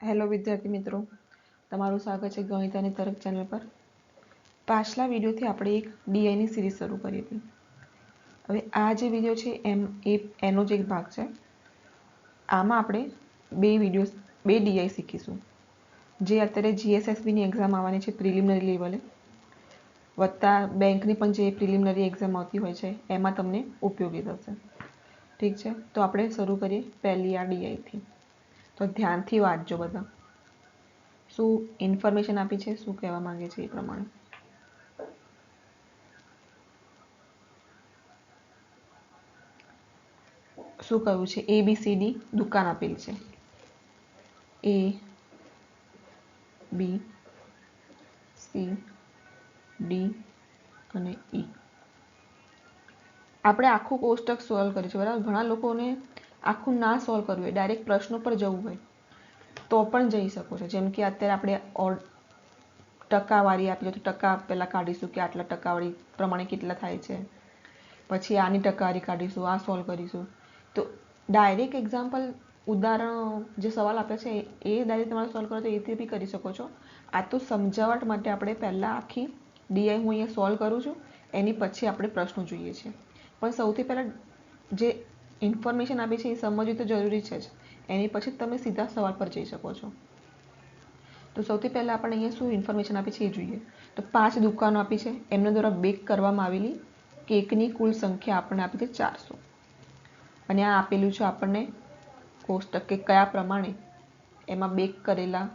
Hello વિદ્યાર્થી મિત્રો. તમારું સ્વાગત છે ગણિત અને તર્ક ચેનલ પર. પાછલા વિડીયોથી આપણે એક ડીઆઈની સિરીઝ શરૂ કરી હતી. હવે આ જે વીડિયો છે, એમ એ, એનો જ એક ભાગ છે. આમાં આપણે બે વીડિયો બે ડીઆઈ શીખીશું. જે અત્યારે જીએસએસબીની એક્ઝામ આવવાની છે પ્રિલિમિનરી લેવલે વત્તા બેંકની પણ જે પ્રિલિમિનરી એક્ઝામ આવતી હોય છે, એમાં તમને ઉપયોગી થશે. ઠીક છે? તો આપણે શરૂ કરીએ પહેલી આ ડીઆઈથી તો ધ્યાનથી વાંચજો બધા. શું ઇન્ફોર્મેશન આપી છે? શું કહેવા માંગે છે એ પ્રમાણે? શું કહ્યું છે? એ બી સી ડી દુકાન આપેલી છે. એ બી સી ડી અને ઈ આપણે આખું કોષ્ટક સોલ્વ કર્યું છે બરાબર? ઘણા લોકોને આખું ના સોલ્વ કરવું હોય ડાયરેક્ટ પ્રશ્નો પર જવું હોય, તો પણ જઈ શકો છો. જેમ કે અત્યારે આપણે ઓર ટકાવારી આપી તો ટકા પહેલાં કાઢીશું કે આટલા ટકાવારી પ્રમાણે કેટલા થાય છે. પછી આની ટકાવારી કાઢીશું, આ સોલ્વ કરીશું. તો ડાયરેક્ટ એક્ઝામ્પલ ઉદાહરણ, જે સવાલ આપ્યા છે, એ ડાયરેક્ટ તમારે સોલ્વ કરો તો એ બી કરી શકો છો. આ તો સમજાવટ માટે આપણે પહેલાં આખી ડીઆઈ હું અહીંયા સોલ્વ કરું છું, એની પછી આપણે પ્રશ્નો જોઈએ છીએ પણ સૌથી પહેલાં જે ઇન્ફોર્મેશન આપી છે એ સમજવી તો જરૂરી છે જ. એની પછી તમે સીધા સવાલ પર જઈ શકો છો. તો સૌથી પહેલાં આપણે અહીંયા શું ઇન્ફોર્મેશન આપી છે એ જોઈએ. તો પાંચ દુકાનો આપી છે. એમના દ્વારા બેક કરવામાં આવેલી કેકની કુલ સંખ્યા આપણને આપી છે ચારસો. અને આ આપેલું છે આપણને કોષ્ટક કે કયા પ્રમાણે એમાં બેક કરેલા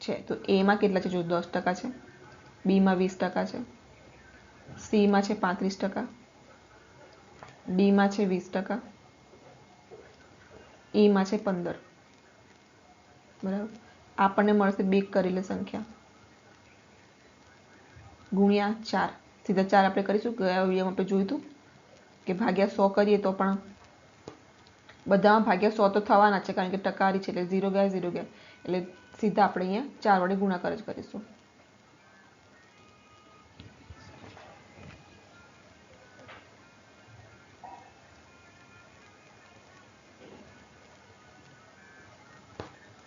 છે. તો એમાં કેટલા છે? જો દસ ટકા છે. બીમાં વીસ ટકા છે. સીમાં છે પાંત્રીસ ટકા. ડીમાં છે વીસ ટકા. એમાં છે પંદર. બરાબર? આપણને મળશે બેક કરેલી સંખ્યા. ગુણ્યા ચાર. સીધા ચાર આપણે કરીશું. ગયા વિડીયોમાં આપણે જોયું હતું કે ભાગ્યા સો કરીએ તો પણ બધામાં ભાગ્યા સો તો થવાના છે, કારણ કે ટકારી છે, એટલે ઝીરો ગયા ઝીરો ગયા. એટલે સીધા આપણે અહીંયા ચાર વડે ગુણાકાર જ કરીશું.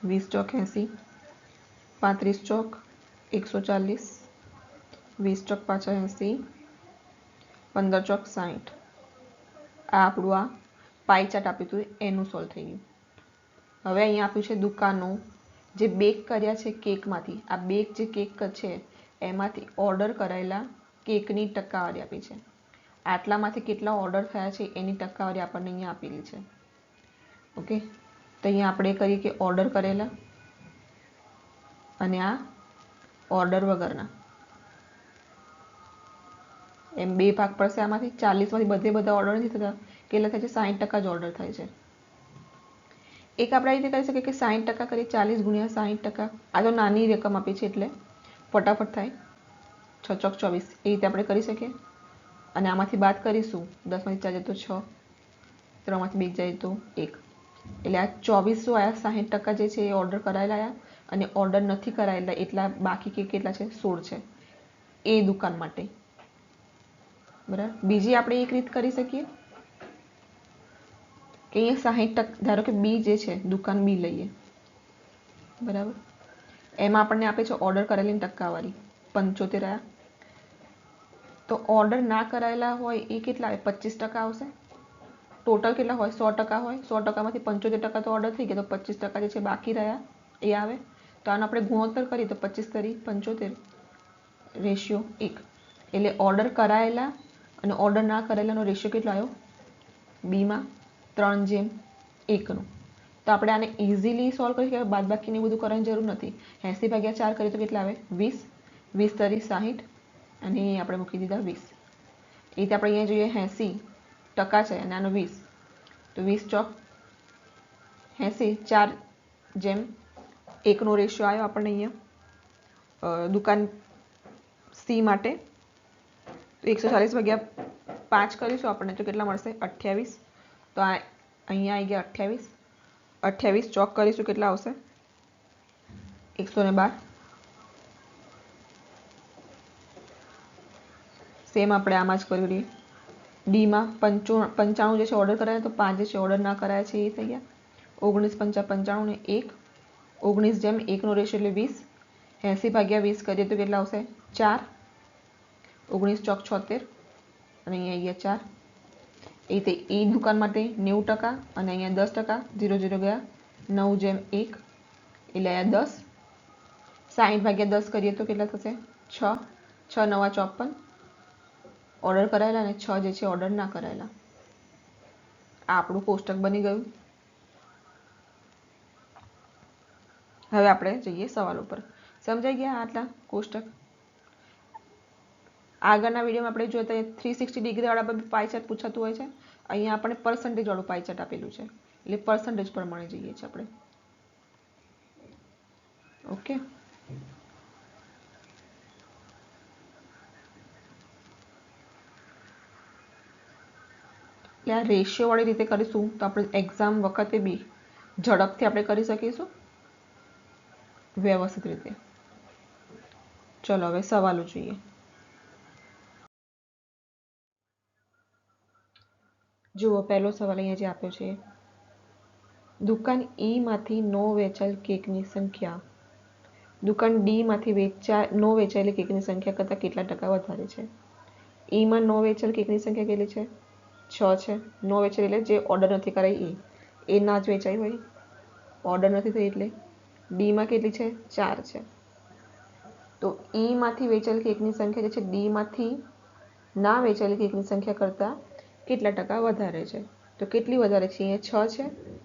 વીસ ચોક એંસી, પાંત્રીસ ચોક એકસો ચાલીસ, વીસ ચોક પાછા એંસી, પંદર ચોક સાઠ આ આપણું આ પાઈ ચાર્ટ આપ્યું હતું, એનું સોલ્વ થઈ ગયું. હવે અહીંયા આપ્યું છે દુકાનો. જે બેક કર્યા છે કેકમાંથી. આ બેક જે કેક છે, એમાંથી ઓર્ડર કરાયેલા કેકની ટકાવારી આપી છે. આટલામાંથી કેટલા ઓર્ડર થયા છે, એની ટકાવારી આપણને અહીંયા આપેલી છે. ઓકે તો અહીંયા આપણે કરીએ કે ઓર્ડર કરેલા અને આ ઓર્ડર વગરના. એમ બે ભાગ પડશે આમાંથી. ચાલીસમાંથી બધે બધા ઓર્ડર નથી થતા. કેટલા થાય છે? સાઠ ટકા જ ઓર્ડર થાય છે. એક આપણે આ રીતે કરી શકીએ કે સાઠ ટકા કરીએ ચાલીસ ગુણ્યા સાઠ ટકા. આ તો નાની રકમ આપી છે એટલે ફટાફટ થાય. છ ચોક ચોવીસ. એ રીતે આપણે કરી શકીએ. અને આમાંથી બાદ કરીશું. દસમાંથી ચાર જાય તો છ. ત્રણમાંથી બે જાય તો એક. એટલે આ ચોવીસો આયા, સાહીઠ ટકા જે છે એ ઓર્ડર કરાયેલા આયા અને ઓર્ડર નથી કરાયેલા એટલા બાકી કે કેટલા છે? સોળ છે. એ દુકાન માટે. બરાબર? બીજી આપણે એક રીત કરી શકીએ? કે અહીંયા સાહીઠ ટકા, ધારો કે બી જે છે, દુકાન બી લઈએ. બરાબર? એમાં આપણને આપે છે ઓર્ડર કરેલી ટકાવારી. પંચોતેર આયા. તો ઓર્ડર ના કરાયેલા હોય એ કેટલા? પચીસ ટકા આવશે? ટોટલ કેટલા હોય? સો ટકા હોય? સો ટકામાંથી પંચોતેર ટકા તો ઓર્ડર થઈ ગયા, તો પચીસ ટકા જે છે બાકી રહ્યા, એ આવે. તો આનો આપણે ગુણોત્તર કરીએ, તો પચીસ તરી પંચોતેર. રેશિયો એક. એટલે ઓર્ડર કરાયેલા અને ઓર્ડર ના કરેલાનો રેશિયો કેટલો આવ્યો? બીમાં ત્રણ જેમ એકનો. તો આપણે આને ઇઝીલી સોલ્વ કરી શકીએ બાદ બાકીને બધું કરવાની જરૂર નથી. એંસી ભાગ્યા ચાર કરીએ તો કેટલા આવે? વીસ. વીસ તરી સાહીઠ. અને આપણે મૂકી દીધા વીસ. એ રીતે આપણે અહીંયા જોઈએ એંસી. ટકા છે, અને આનો વીસ. તો વીસ ચોક એંસી ચાર જેમ એકનો રેશિયો આવ્યો આપણને અહીંયા. દુકાન સી માટે તો એકસો ચાલીસ ભાગ્યા પાંચ કરીશું આપણને તો કેટલા મળશે? અઠ્યાવીસ. તો આ અહીંયા આવી ગયા અઠ્યાવીસ. અઠ્યાવીસ ચોક કરીશું કેટલા આવશે? એકસો ને બાર. સેમ આપણે આમાં જ કર્યું રહીએ ડીમાં પંચો પંચાણું જે છે ઓર્ડર કરાયા તો પાંચ જે છે ઓર્ડર ના કરાયા છે એ થઈ ગયા. ઓગણીસ પંચા પંચાણું ને એક. ઓગણીસ જેમ એકનો રેશિયો એટલે વીસ. એંસી ભાગ્યા વીસ કરીએ તો કેટલા આવશે? ચાર. ઓગણીસ ચોક છોતેર. અને અહીંયા અહીંયા ચાર. એ રીતે એ દુકાન માટે નેવું ટકા અને અહીંયા દસ ટકા, ઝીરો ઝીરો ગયા. નવ જેમ એક. એટલે અહીંયા દસ. સાઠ ભાગ્યા દસ કરીએ તો કેટલા થશે? છ. છ નવા ચોપન. ઓર્ડર કરાયેલા અને છ જે છે ઓર્ડર ના કરાયેલા. આ આપણું કોષ્ટક બની ગયું. હવે આપણે જઈએ સવાલ ઉપર. સમજાઈ ગયા આટલા કોષ્ટક? આગળના વિડીયોમાં આપણે જોતા થ્રી સિક્સટી ડિગ્રી વાળા પર પાઈ ચાર્ટ પૂછાતું હોય છે. અહીંયા આપણે પર્સન્ટેજવાળું પાઈ આપેલું છે. એટલે પર્સન્ટેજ પ્રમાણે જઈએ છીએ આપણે. ઓકે એટલે આ રેશિયોવાળી રીતે કરીશું, તો આપણે એક્ઝામ વખતે બી ઝડપથી આપણે કરી શકીશું. વ્યવસ્થિત રીતે. ચલો, હવે સવાલો જોઈએ. જુઓ, પહેલો સવાલ અહીંયા જે આપ્યો છે. દુકાન ઈમાંથી માંથી નો વેચાયેલ કેકની સંખ્યા. દુકાન ડી માંથી વેચા, નો વેચાયેલી કેકની સંખ્યા કરતાં કેટલા ટકા વધારે છે? ઈમાં નો વેચાયેલ કેકની સંખ્યા કેટલી છે? છ છે નો વેચાયેલ એટલે જે ઓર્ડર નથી કરાઈ એ એ ના જ વેચાઈ હોય. ઓર્ડર નથી થઈ એટલે ડીમાં કેટલી છે? ચાર છે. તો ઈમાંથી વેચાયેલ કેકની સંખ્યા જે છે, ડીમાંથી ના વેચાયેલી કેકની સંખ્યા કરતાં કેટલા ટકા વધારે છે? તો કેટલી વધારે છે? અહીંયા છ છે,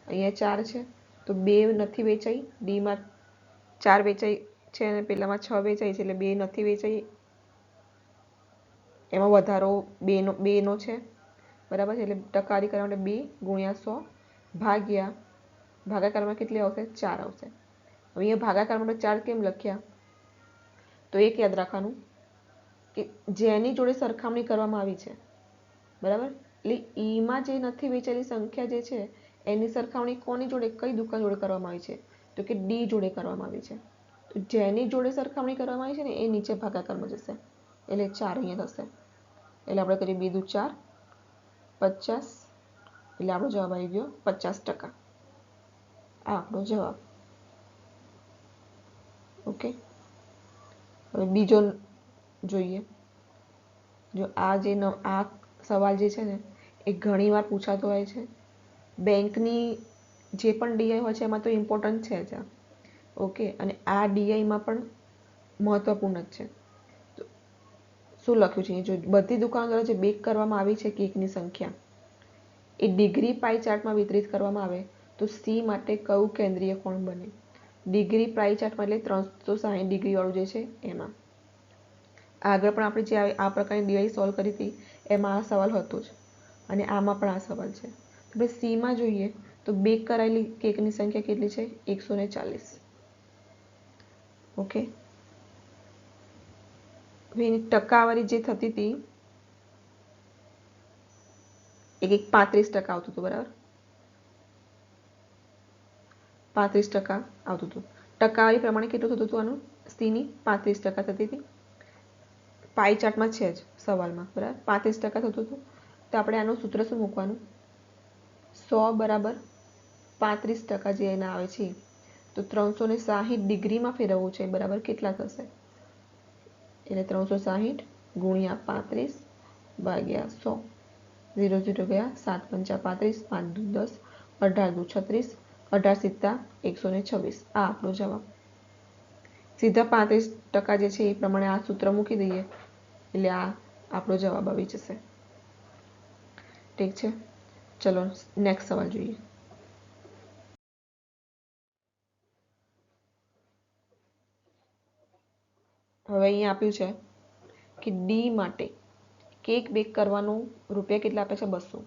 અહીંયા ચાર છે. તો બે નથી વેચાઈ, ડીમાં ચાર વેચાઈ છે અને પેલામાં છ વેચાઈ છે એટલે બે નથી વેચાઈ. એમાં વધારો બેનો બેનો છે. બરાબર છે? એટલે ટકાવારી કરવા માટે બે ગુણ્યા સો ભાગ્યા ભાગાકારમાં કેટલી આવશે? ચાર આવશે. હવે અહીંયા ભાગાકાર માટે ચાર કેમ લખ્યા? તો એક યાદ રાખવાનું કે જેની જોડે સરખામણી કરવામાં આવી છે, બરાબર? એટલે ઈમાં જે નથી વેચેલી સંખ્યા જે છે, એની સરખામણી કોની જોડે? કઈ દુકાન જોડે કરવામાં આવી છે? તો કે ડી જોડે કરવામાં આવી છે. તો જેની જોડે સરખામણી કરવામાં આવી છે ને, એ નીચે ભાગાકારમાં જશે. એટલે ચાર અહીંયા થશે. એટલે આપણે કરીએ બીજું ચાર. પચાસ. એટલે આપણો જવાબ આવી ગયો પચાસ ટકા. આ આપણો જવાબ. ઓકે? હવે બીજો જોઈએ. જો આ જે આ સવાલ જે છે ને, એ ઘણીવાર પૂછાતો હોય છે. બેંકની જે પણ ડીઆઈ હોય છે, એમાં તો ઇમ્પોર્ટન્ટ છે જ ઓકે? અને આ ડીઆઈમાં પણ મહત્વપૂર્ણ જ છે. શું લખ્યું છે? જો બધી દુકાનો દ્વારા જે બેક કરવામાં આવી છે કેકની સંખ્યા, એ ડિગ્રી પાઈ ચાર્ટમાં વિતરિત કરવામાં આવે તો સી માટે કયું કેન્દ્રીય કોણ બને? ડિગ્રી પાઈ ચાર્ટમાં એટલે ત્રણસો સાહીઠ ડિગ્રીવાળું જે છે એમાં. આગળ પણ આપણે જે આ પ્રકારની ડીઆઈ સોલ્વ કરી હતી, એમાં આ સવાલ હતો જ. અને આમાં પણ આ સવાલ છે. આપણે સીમાં જોઈએ તો બેક કરાયેલી કેકની સંખ્યા કેટલી છે? એકસો ને ચાલીસ. ઓકે? એની ટકાવારી જે થતી હતી, એક એક પાંત્રીસ ટકા આવતું હતું, બરાબર? પાંત્રીસ ટકા આવતું હતું. ટકાવારી પ્રમાણે કેટલું થતું હતું આનું? સ્ત્રીની પાંત્રીસ ટકા થતી હતી. પાઈ ચાર્ટમાં છે જ સવાલમાં, બરાબર? પાંત્રીસ ટકા થતું હતું. તો આપણે આનું સૂત્ર શું મૂકવાનું? સો બરાબર પાંત્રીસ ટકા જે એના આવે છે. તો ત્રણસો ને સાહીઠ ડિગ્રીમાં ફેરવવું છે, બરાબર? કેટલા થશે? એટલે ત્રણસો સાહીઠ ગુણ્યા પાંત્રીસ ભાગ્યા સો. ઝીરો ઝીરો ગયા, સાત પંચા પાંત્રીસ, પાંચ દુ દસ, અઢાર દુ છત્રીસ, અઢાર સિત્તા, એકસો ને છવ્વીસ. આ આપણો જવાબ. સીધા પાંત્રીસ ટકા જે છે એ પ્રમાણે આ સૂત્ર મૂકી દઈએ, એટલે આ આપણો જવાબ આવી જશે. ઠીક છે? ચલો નેક્સ્ટ સવાલ જોઈએ. હવે અહીંયા આપ્યું છે કે ડી માટે કેક બેક કરવાનું રૂપિયા કેટલા આપે છે? બસો.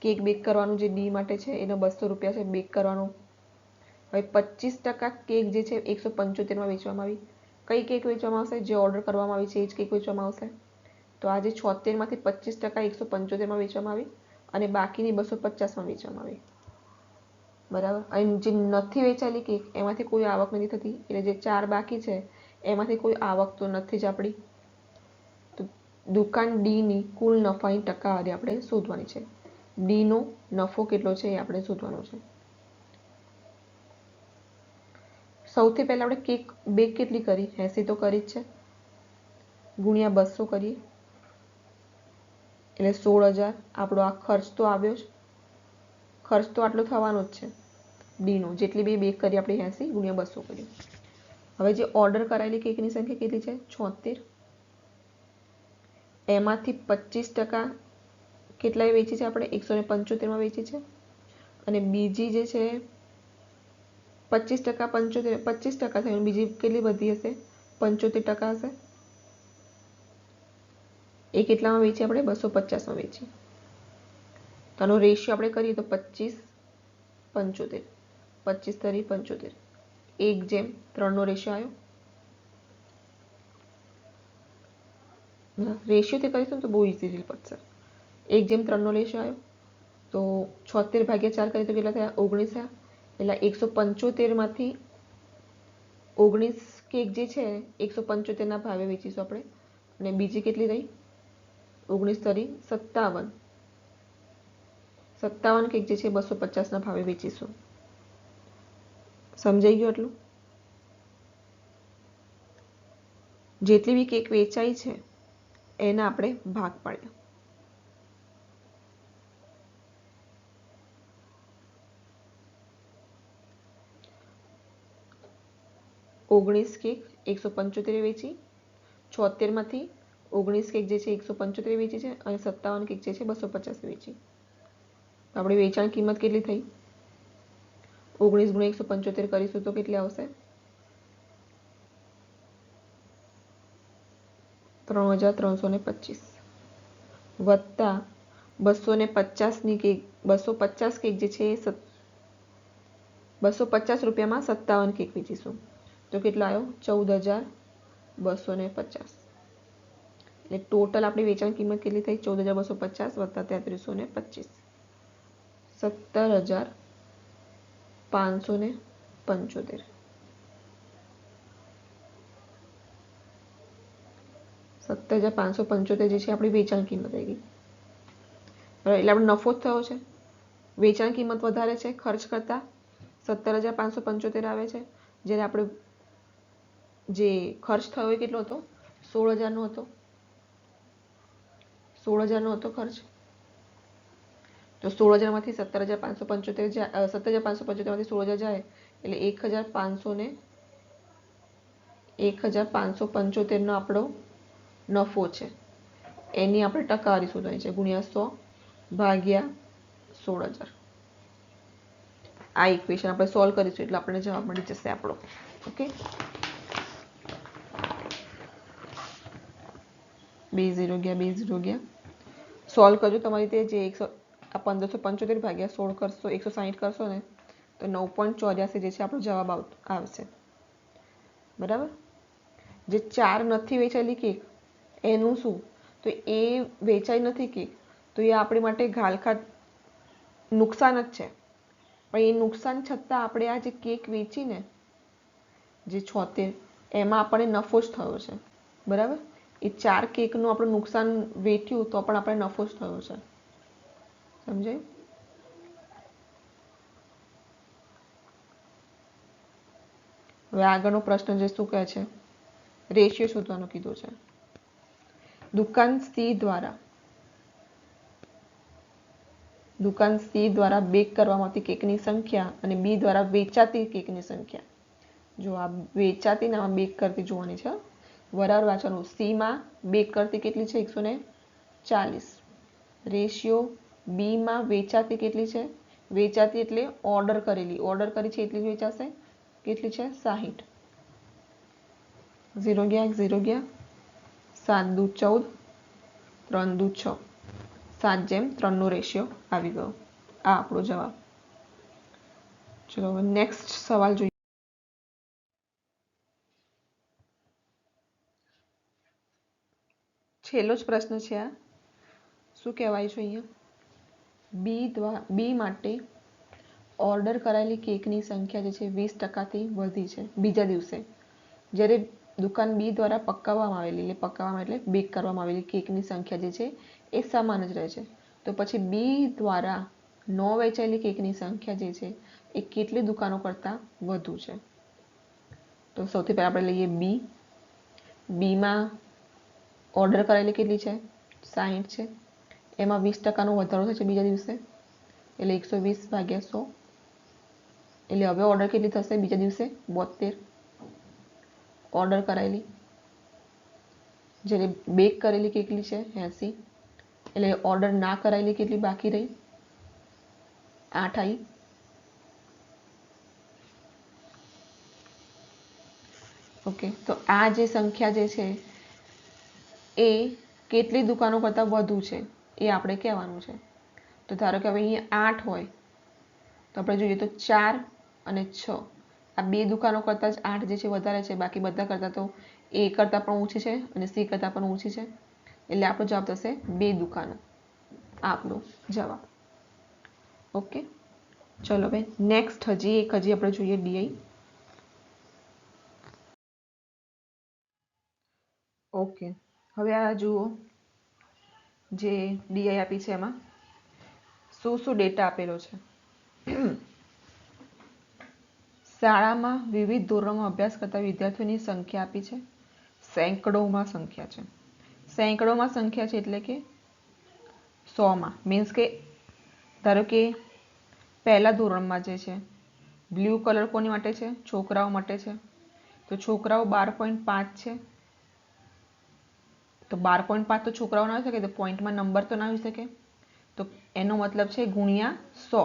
કેક બેક કરવાનું જે ડી માટે છે, એનો બસો રૂપિયા છે. બેક કરવાનું. હવે પચીસ ટકા કેક જે છે, એકસો પંચોતેરમાં વેચવામાં આવી. કઈ કેક વેચવામાં આવશે? જે ઓર્ડર કરવામાં આવી છે, એ જ કેક વેચવામાં આવશે. તો આજે છોતેરમાંથી પચીસ ટકા એકસો પંચોતેરમાં વેચવામાં આવી અને બાકીની બસો પચાસમાં વેચવામાં આવી. બરાબર? અને જે નથી વેચાયેલી કેક એમાંથી કોઈ આવક નથી થતી. એટલે જે ચાર બાકી છે એમાંથી કોઈ આવક તો નથી જ આપણી. તો દુકાન ડીની કુલ નફાની ટકાવારી આપણે શોધવાની છે. ડીનો નફો કેટલો છે એ આપણે શોધવાનો છે. સૌથી પહેલાં આપણે કેક બેક કેટલી કરી? એંસી તો કરી જ છે. ગુણ્યા બસો કરીએ. એટલે સોળ હજાર આપણો આ ખર્ચ તો આવ્યો જ. ખર્ચ તો આટલો થવાનો જ છે. ડીનો જેટલી બી બેક કરી આપણે એંસી, ગુણ્યા બસો કર્યું હવે જે ઓર્ડર કરાયેલી કેકની સંખ્યા કેટલી છે? છોતેર. એમાંથી પચીસ ટકા કેટલાએ વેચી છે આપણે? એકસો ને પંચોતેરમાં વેચી છે. અને બીજી જે છે, પચીસ ટકા પંચોતેર, પચીસ ટકા થયું. બીજી કેટલી બધી હશે? પંચોતેર ટકા હશે. એ કેટલામાં વેચી આપણે? બસો પચાસમાં વેચી. તો આનો રેશિયો આપણે કરીએ તો પચીસ પંચોતેર. પચીસ તરી પંચોતેર. એક જેમ ત્રણનો રેશિયો આવ્યો. રેશિયોથી કરીશું તો બહુ ઇઝીલી પડશે. એક જેમ ત્રણનો રેશિયો આવ્યો. તો છોતેર ભાગ્યા ચાર કરીએ તો કેટલા થયા? ઓગણીસ થયા. એટલે એકસો પંચોતેરમાંથી ઓગણીસ કેક જે છે, એકસો પંચોતેરના ભાવે વેચીશું આપણે. અને બીજી કેટલી રહી? ઓગણીસ તરી સત્તાવન. સત્તાવન કેક જે છે, બસો પચાસના ભાવે વેચીશું. સમજાઈ ગયું એટલું જેટલી બી કેક વેચાઈ છે, એના આપણે ભાગ પાડ્યા. ઓગણીસ કેક એકસો પંચોતેર વેચી છોતેરમાંથી ઓગણીસ કેક જે છે એકસો પંચોતેર વેચી છે અને સત્તાવન કેક જે છે બસો પચાસ વેચી. આપણી વેચાણ કિંમત કેટલી થઈ? ઓગણીસ ગુણ્યા એકસો પંચોતેર કરીશું તો કેટલી આવશે? ત્રણ હજાર ત્રણસો ને પચીસ. વત્તા બસો ને પચાસની કેક, બસો પચાસ કેક જે છે બસો પચાસ રૂપિયામાં સત્તાવન કેક વેચીશું. તો કેટલો આવ્યો? ચૌદ હજાર બસો ને પચાસ. એટલે ટોટલ આપણી વેચાણ કિંમત કેટલી થઈ? ચૌદ હજાર બસો પચાસ વત્તા તેત્રીસો ને પચીસ. સત્તર હજાર પાંચસો ને પંચોતેર. સત્તર હજાર પાંચસો પંચોતેર જે છે આપણી વેચાણ કિંમત આવી ગઈ. બરાબર, એટલે આપણે નફો જ થયો છે. વેચાણ કિંમત વધારે છે, ખર્ચ કરતાં સત્તર હજાર પાંચસો પંચોતેર આવે છે. જ્યારે આપણે જે ખર્ચ થયો એ કેટલો હતો? સોળ હજારનો હતો. સોળ હજારનો હતો ખર્ચ. તો સોળ હજારમાંથી સત્તર હજાર પાંચસો પંચોતેર સત્તર હજાર પાંચસો પંચોતેરમાંથી સોળ હજાર જાય, એટલે એક હજાર પાંચસો ને એક હજાર પાંચસો પંચોતેરનો આપણો નફો છે. એની આપણે ટકાવારી શોધવાની છે, ગુણ્યા સો ભાગ્યા સોળ હજાર આ ઇક્વેશન આપણે સોલ્વ કરીશું, એટલે આપણને જવાબ મળી જશે આપણો. ઓકે બે ઝીરો ગયા બે ઝીરો ગયા. સોલ્વ કરજો તમારી રીતે જે એકસો આ પંદરસો પંચોતેર ભાગ્યા સોળ કરશો, એકસો સાહીઠ કરશો ને, તો નવ પોઈન્ટ ચોર્યાસી જે છે આપણો જવાબ આવશે. બરાબર? જે ચાર નથી વેચાયેલી કેક, એનું શું? તો એ વેચાઈ નથી કેક, તો એ આપણી માટે ઘાલખા નુકસાન જ છે. પણ એ નુકસાન છતાં આપણે આ જે કેક વેચીને જે છોતેર, એમાં આપણને નફો જ થયો છે. બરાબર? એ ચાર કેકનું આપણું નુકસાન વેઠ્યું તો પણ આપણે નફો જ થયો છે. સમજાય? હવે આગળનો પ્રશ્ન જે શું કહે છે? રેશિયો શોધવાનો કીધું છે. દુકાન સી દ્વારા. દુકાન સી દ્વારા બેક કરવામાં આવતી કેકની સંખ્યા અને બી દ્વારા વેચાતી કેકની સંખ્યા. જો આ વેચાતી નામાં બેક કરતી જોવાની છે વરાર વાંચવાનું. સીમાં બેક કરતી કેટલી છે? એકસો ને ચાલીસ. રેશિયો બીમાં વેચાતી કેટલી છે? વેચાતી એટલે ઓર્ડર કરેલી. ઓર્ડર કરી છે એટલી જ વેચાશે? કેટલી છે? સાહીઠ. ઝીરો ગયા ઝીરો ગયા. સાત દુ ચૌદ, ત્રણ દુ છ. સાત જેમ ત્રણનો રેશિયો આવી ગયો. આ આપણો જવાબ. ચલો હવે નેક્સ્ટ સવાલ જોઈએ. છેલ્લો જ પ્રશ્ન છે આ. શું કહેવાય છે અહીંયા? બી દ્વા, બી માટે ઓર્ડર કરાયેલી કેકની સંખ્યા જે છે વીસ ટકાથી વધી છે બીજા દિવસે. જ્યારે દુકાન બી દ્વારા પકાવવામાં આવેલી, એટલે પકાવવામાં એટલે બેક કરવામાં આવેલી કેકની સંખ્યા જે છે એ સમાન જ રહે છે. તો પછી બી દ્વારા ન વેચાયેલી કેકની સંખ્યા જે છે એ કેટલી દુકાનો કરતાં વધુ છે? તો સૌથી પહેલાં આપણે લઈએ બી. બીમાં ઓર્ડર કરેલી કેટલી છે? સાહીઠ છે. એમાં વીસ ટકાનો વધારો થશે બીજા દિવસે. એટલે એકસો વીસ ભાગ્યા સો. એટલે હવે ઓર્ડર કેટલી થશે બીજા દિવસે? બોતેર ઓર્ડર કરાયેલી. જેને બેક કરેલી કેટલી છે? એંસી. એટલે ઓર્ડર ના કરાયેલી કેટલી બાકી રહી? આઠ આવી ઓકે તો આ જે સંખ્યા જે છે, એ કેટલી દુકાનો કરતાં વધુ છે? એ આપણે કહેવાનું છે. તો ધારો કે હવે અહીંયા આઠ હોય, તો આપણે જોઈએ તો ચાર અને છ. આ બે દુકાનો કરતાં જ આઠ જે છે વધારે છે, બાકી બધા કરતાં તો એ કરતાં પણ ઓછી છે અને સી કરતાં પણ ઓછી છે. એટલે આપણો જવાબ થશે બે દુકાનો. આપણો જવાબ. ઓકે? ચલો ભાઈ નેક્સ્ટ હજી એક, હજી આપણે જોઈએ ડીઆઈ ઓકે. હવે આ જુઓ. જે ડીઆઈ આપી છે એમાં, શું શું ડેટા આપેલો છે? શાળામાં વિવિધ ધોરણોમાં અભ્યાસ કરતા વિદ્યાર્થીઓની સંખ્યા આપી છે. સેંકડોમાં સંખ્યા છે. સેંકડોમાં સંખ્યા છે એટલે કે સોમાં. મીન્સ કે ધારો કે પહેલા ધોરણમાં જે છે બ્લુ કલર કોની માટે છે? છોકરાઓ માટે છે. તો છોકરાઓ બાર પોઈન્ટ પાંચ છે. તો બાર પોઈન્ટ પાંચ તો છોકરાઓ ના આવી શકે, તો પોઈન્ટમાં નંબર તો ના આવી શકે. તો એનો મતલબ છે ગુણ્યા સો.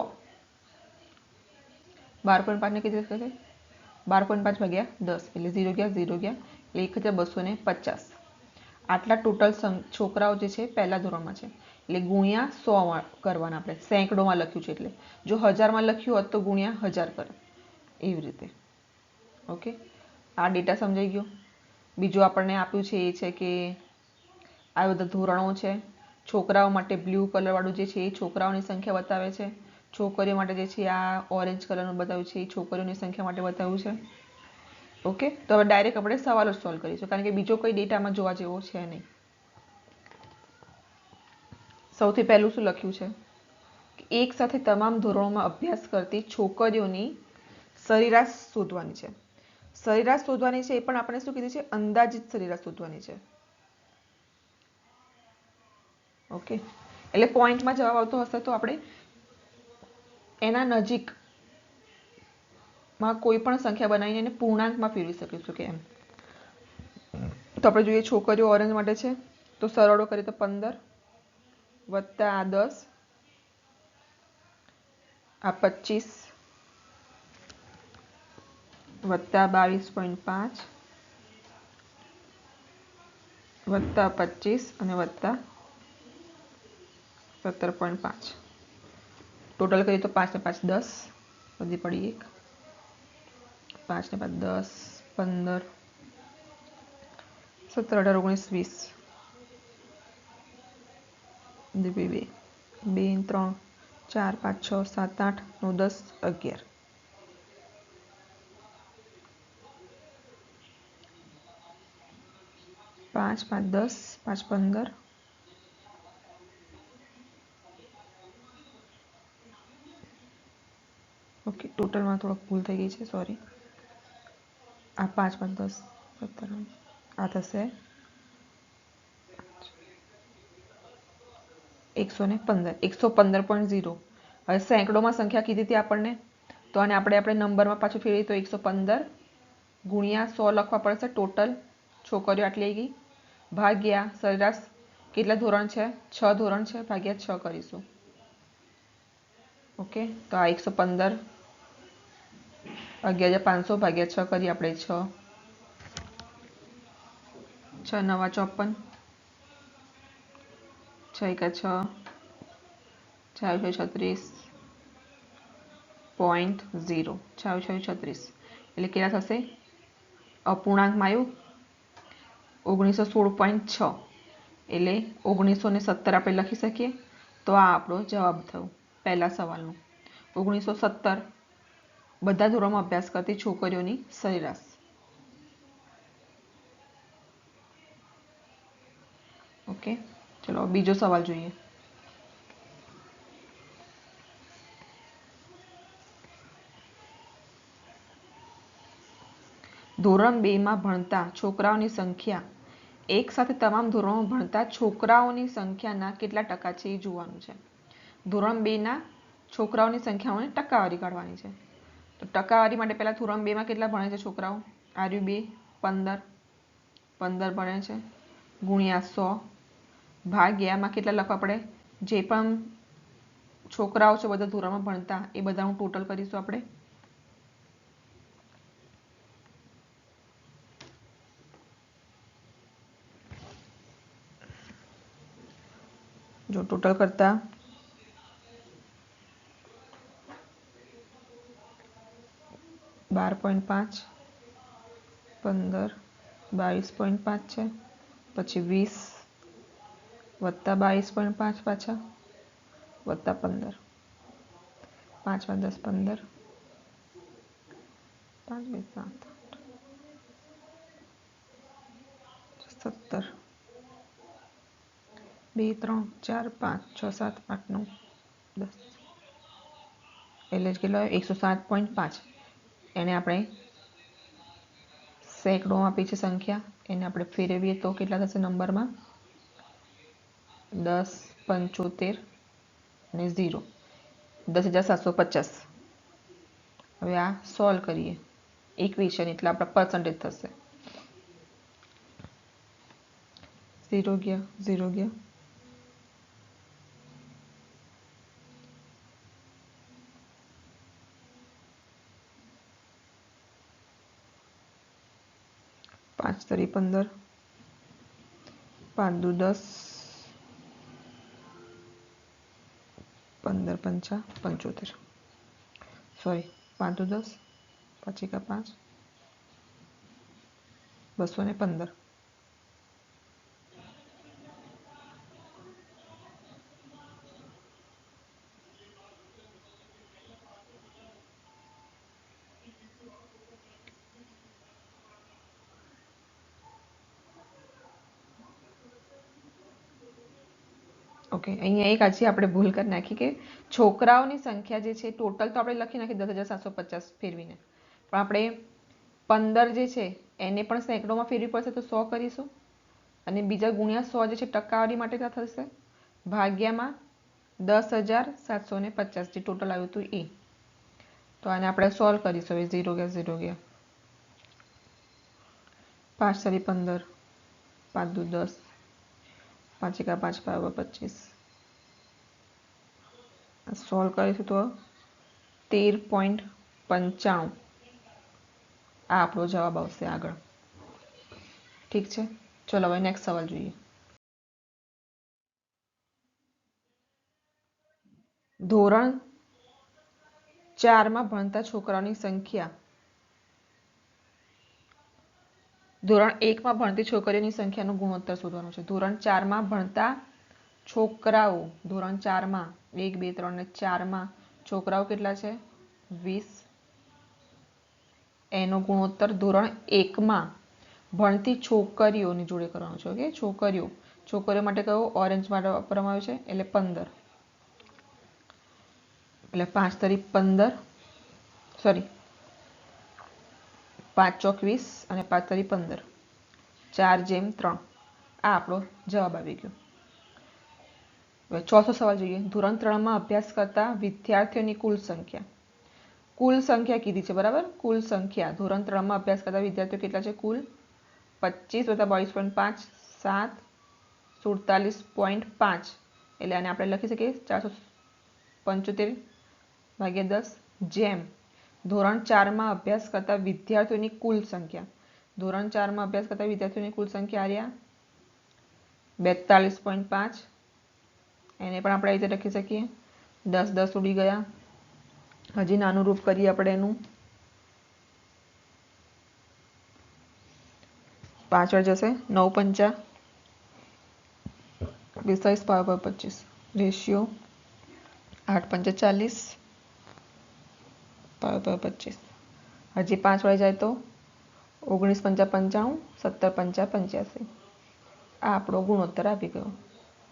બાર પોઈન્ટ પાંચને કીધી શકે બાર પોઈન્ટ પાંચ ભાગ્યા દસ, એટલે ઝીરો ગયા ઝીરો ગયા, એટલે એક હજાર બસો ને પચાસ. આટલા ટોટલ છોકરાઓ જે છે પહેલા ધોરણમાં છે. એટલે ગુણ્યા સો કરવાના આપણે. સેંકડોમાં લખ્યું છે એટલે. જો હજારમાં લખ્યું હોત તો ગુણ્યા હજાર કરે. એવી રીતે. ઓકે? આ ડેટા સમજાઈ ગયો. બીજું આપણને આપ્યું છે એ છે કે આ બધા ધોરણો છે. છોકરાઓ માટે બ્લુ કલરવાળું જે છે એ છોકરાઓની સંખ્યા બતાવે છે. છોકરીઓ માટે જે છે આ ઓરેન્જ કલરનું બતાવ્યું છે, એ છોકરીઓની સંખ્યા માટે બતાવ્યું છે. ઓકે? તો હવે ડાયરેક્ટ આપણે સવાલો સોલ્વ કરીશું, કારણ કે બીજો કોઈ ડેટામાં જોવા જેવો છે નહીં. સૌથી પહેલું શું લખ્યું છે? એક સાથે તમામ ધોરણોમાં અભ્યાસ કરતી છોકરીઓની સરેરાશ શોધવાની છે. સરેરાશ શોધવાની છે એ પણ આપણે શું કીધું છે? અંદાજિત સરેરાશ શોધવાની છે. ઓકે એટલે પોઈન્ટમાં જવાબ આવતો હશે તો આપણે એના નજીકમાં કોઈ પણ સંખ્યા બનાવીને એને પૂર્ણાંકમાં ફેરવી શકીશું કે એમ. તો આપણે જોઈએ છોકરીઓ ઓરેન્જ માટે છે. તો સરળો કરીએ તો પંદર વત્તા આ દસ. આ પચીસ વત્તા બાવીસ પોઈન્ટ પાંચ. વત્તા પચીસ અને વત્તા સત્તર પોઈન્ટ પાંચ ટોટલ કરીએ તો પાંચ ને પાંચ દસ બધી પડી એક પાંચ ને પાંચ દસ પંદર સત્તર અઢાર ઓગણીસ વીસ બે બે બે ત્રણ ચાર પાંચ છ સાત આઠ નવ દસ અગિયાર પાંચ પાંચ દસ પાંચ પંદર ટોટલમાં થોડોક ભૂલ થઈ ગઈ છે સોરી આ પાંચ પાંચ, દસ, સત્તર, આ થશે. એકસો ને પંદર, એકસો પંદર પોઈન્ટ ઝીરો હવે સેંકડોમાં સંખ્યા કીધી હતી આપણને. તો આને આપણે આપણે નંબરમાં પાછું ફેરવી તો એકસો પંદર ગુણ્યા સો લખવા પડશે ટોટલ. છોકરીઓ આટલી આવી ગઈ. ભાગ્યા, સરેરાશ કેટલા ધોરણ છે? છ ધોરણ છે. ભાગ્યા છ કરીશું. ઓકે? તો આ એકસો પંદર અગિયાર હજાર પાંચસો ભાગ્યા છ કરીએ આપણે છ. છ નવા ચોપન. છ એકા છ. છાવીસો છત્રીસ. પોઈન્ટ ઝીરો છાવીસો છત્રીસ. એટલે કેટલા થશે? અપૂર્ણાંકમાં આવ્યું? ઓગણીસો સોળ પોઈન્ટ છ. એટલે ઓગણીસો ને સત્તર આપણે લખી શકીએ? તો આ આપણો જવાબ થયો. પહેલા સવાલનો. ઓગણીસો સત્તર. બધા ધોરણમાં અભ્યાસ કરતી છોકરીઓની સરેરાશ. ઓકે ચલો, બીજો સવાલ જોઈએ. ધોરણ બેમાં ભણતા છોકરાઓની સંખ્યા, એક સાથે તમામ ધોરણો ભણતા છોકરાઓની સંખ્યાના કેટલા ટકા છે એ જોવાનું છે. ધોરણ બેના છોકરાઓની સંખ્યાઓને ટકાવારી કાઢવાની છે. તો ટકાવારી માટે પહેલાં ધોરણ બેમાં કેટલા ભણે છે છોકરાઓ? આર્યુ બે, પંદર. પંદર ભણે છે. ગુણ્યા સો. ભાગ્યામાં કેટલા લખવા પડે? જે પણ છોકરાઓ છે બધા ધોરણમાં ભણતા, એ બધાનું ટોટલ કરીશું આપણે. જો ટોટલ કરતા બાર પોઈન્ટ પાંચ પંદર બાવીસ પોઈન્ટ પાંચ છે પછી વીસ વત્તા બાવીસ પોઈન્ટ પાંચ પાછા વત્તા પંદર પાંચમાં દસ પંદર પાંચ બે સાત સત્તર બે ત્રણ ચાર પાંચ છ સાત આઠ નવ દસ એટલે જ કેટલો એકસો સાત પોઈન્ટ પાંચ એને આપણે સેંકડો આપી છે સંખ્યા. એને આપણે ફેરવીએ તો કેટલા થશે નંબરમાં? દસ, પંચોતેર અને ઝીરો. દસ હજાર સાતસો પચાસ. હવે આ સોલ્વ કરીએ. ઇક્વેશન એટલે આપણા પર્સન્ટેજ થશે. ઝીરો ગયા ઝીરો ગયા પાંચ તરી પંદર પાંચ દુ દસ, પંદર પંચા, પંચોતેર. સોરી પાંચ દુ દસ પછી કા પાંચ, બસો ને પંદર. ઓકે અહીંયા એક આજે આપણે ભૂલ કરી નાખી કે છોકરાઓની સંખ્યા જે છે ટોટલ તો આપણે લખી નાખી દસ હજાર સાતસો પચાસ ફેરવીને. પણ આપણે પંદર જે છે, એને પણ સેંકડોમાં ફેરવી પડશે તો સો કરીશું. અને બીજા ગુણ્યા સો જે છે, ટકાવારી માટે ત્યાં થશે? ભાગ્યામાં દસ હજાર સાતસો ને પચાસ જે ટોટલ આવ્યું હતું એ. તો આને આપણે સોલ્વ કરીશું, હવે ઝીરો ગયા ઝીરો ગયા. પાંચ સારી પંદર, પાંચ દુ દસ. પાંચ એકા પાંચ બરાબર પચીસ. સોલ્વ કરીશું તો તેર પોઈન્ટ પંચાણું. આ આપણો જવાબ આવશે આગળ. ઠીક છે? ચલો હવે નેક્સ્ટ સવાલ જોઈએ. ધોરણ ચારમાં ભણતા છોકરાઓની સંખ્યા ધોરણ એકમાં ભણતી છોકરીઓની સંખ્યાનું ગુણોત્તર શોધવાનું છે. ધોરણ ચારમાં ભણતા છોકરાઓ, ધોરણ ચારમાં, એક, બે, ત્રણ ને ચારમાં છોકરાઓ કેટલા છે? વીસ. એનો ગુણોત્તર ધોરણ એકમાં ભણતી છોકરીઓની જોડે કરવાનો છે ઓકે છોકરીઓ. છોકરીઓ માટે કયો ઓરેન્જ માટે વાપરવામાં આવ્યો છે? એટલે પંદર. એટલે પાંચ તરી પંદર. સોરી પાંચ ચોક વીસ અને પાંચ પંદર ચાર જેમ ત્રણ. આ આપણો જવાબ આવી ગયો. હવે ચોથો સવાલ જોઈએ. ધોરણ ત્રણમાં અભ્યાસ કરતા વિદ્યાર્થીઓની કુલ સંખ્યા. કુલ સંખ્યા કીધી છે, બરાબર? કુલ સંખ્યા. ધોરણ ત્રણમાં અભ્યાસ કરતા વિદ્યાર્થીઓ કેટલા છે? કુલ પચીસ વત્તા બાવીસ પોઈન્ટ પાંચ, સાત, સુડતાલીસ પોઈન્ટ પાંચ. એટલે આને આપણે લખી શકીએ ચારસો પંચોતેર ભાગ્યા દસ જેમ. ધોરણ ચારમાં અભ્યાસ કરતા વિદ્યાર્થીઓની કુલ સંખ્યા. ધોરણ ચારમાં અભ્યાસ કરતા વિદ્યાર્થીઓની કુલ સંખ્યા આર્યા બેતાલીસ પોઈન્ટ પાંચ. એને પણ આપણે રીતે લખી શકીએ. દસ દસ ઉડી ગયા. હજી નાનું રૂપ કરીએ આપણે એનું. પાછળ જશે. નવ પંચા. પિસ્તાલીસ પાવ પચીસ. રેશિયો. આઠ પંચા ચાલીસ. પચીસ. હજી પાંચ વળી જાય તો ઓગણીસ પંચા પંચાણું, સત્તર પંચા પંચ્યાસી. આ આપણો ગુણોત્તર આવી ગયો.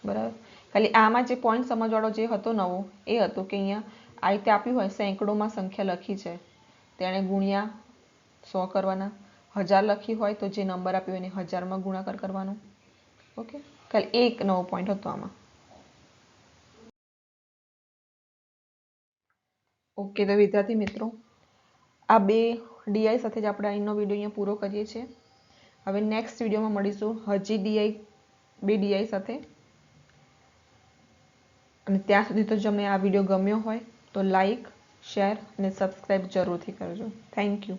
બરાબર? ખાલી આમાં જે પોઈન્ટ સમજવાળો જે હતો નવો, એ હતો કે અહીંયા આ રીતે આપ્યું હોય, સેંકડોમાં સંખ્યા લખી છે. તેણે ગુણ્યા સો કરવાના. હજાર લખી હોય તો જે નંબર આપ્યો એને હજારમાં ગુણાકાર કરવાનો. ઓકે? ખાલી એક નવો પોઈન્ટ હતો આમાં. ઓકે, તો વિદ્યાર્થી મિત્રો, આ બે ડીઆઈ સાથે જ આપણે અહીંનો વીડિયો અહીંયા પૂરો કરીએ છીએ. હવે નેક્સ્ટ વિડીયોમાં મળીશું હજી ડીઆઈ બે ડીઆઈ સાથે. અને ત્યાં સુધી તો તમને આ વીડિયો ગમ્યો હોય, તો લાઈક શેર અને સબસ્ક્રાઈબ જરૂરથી કરજો. Thank you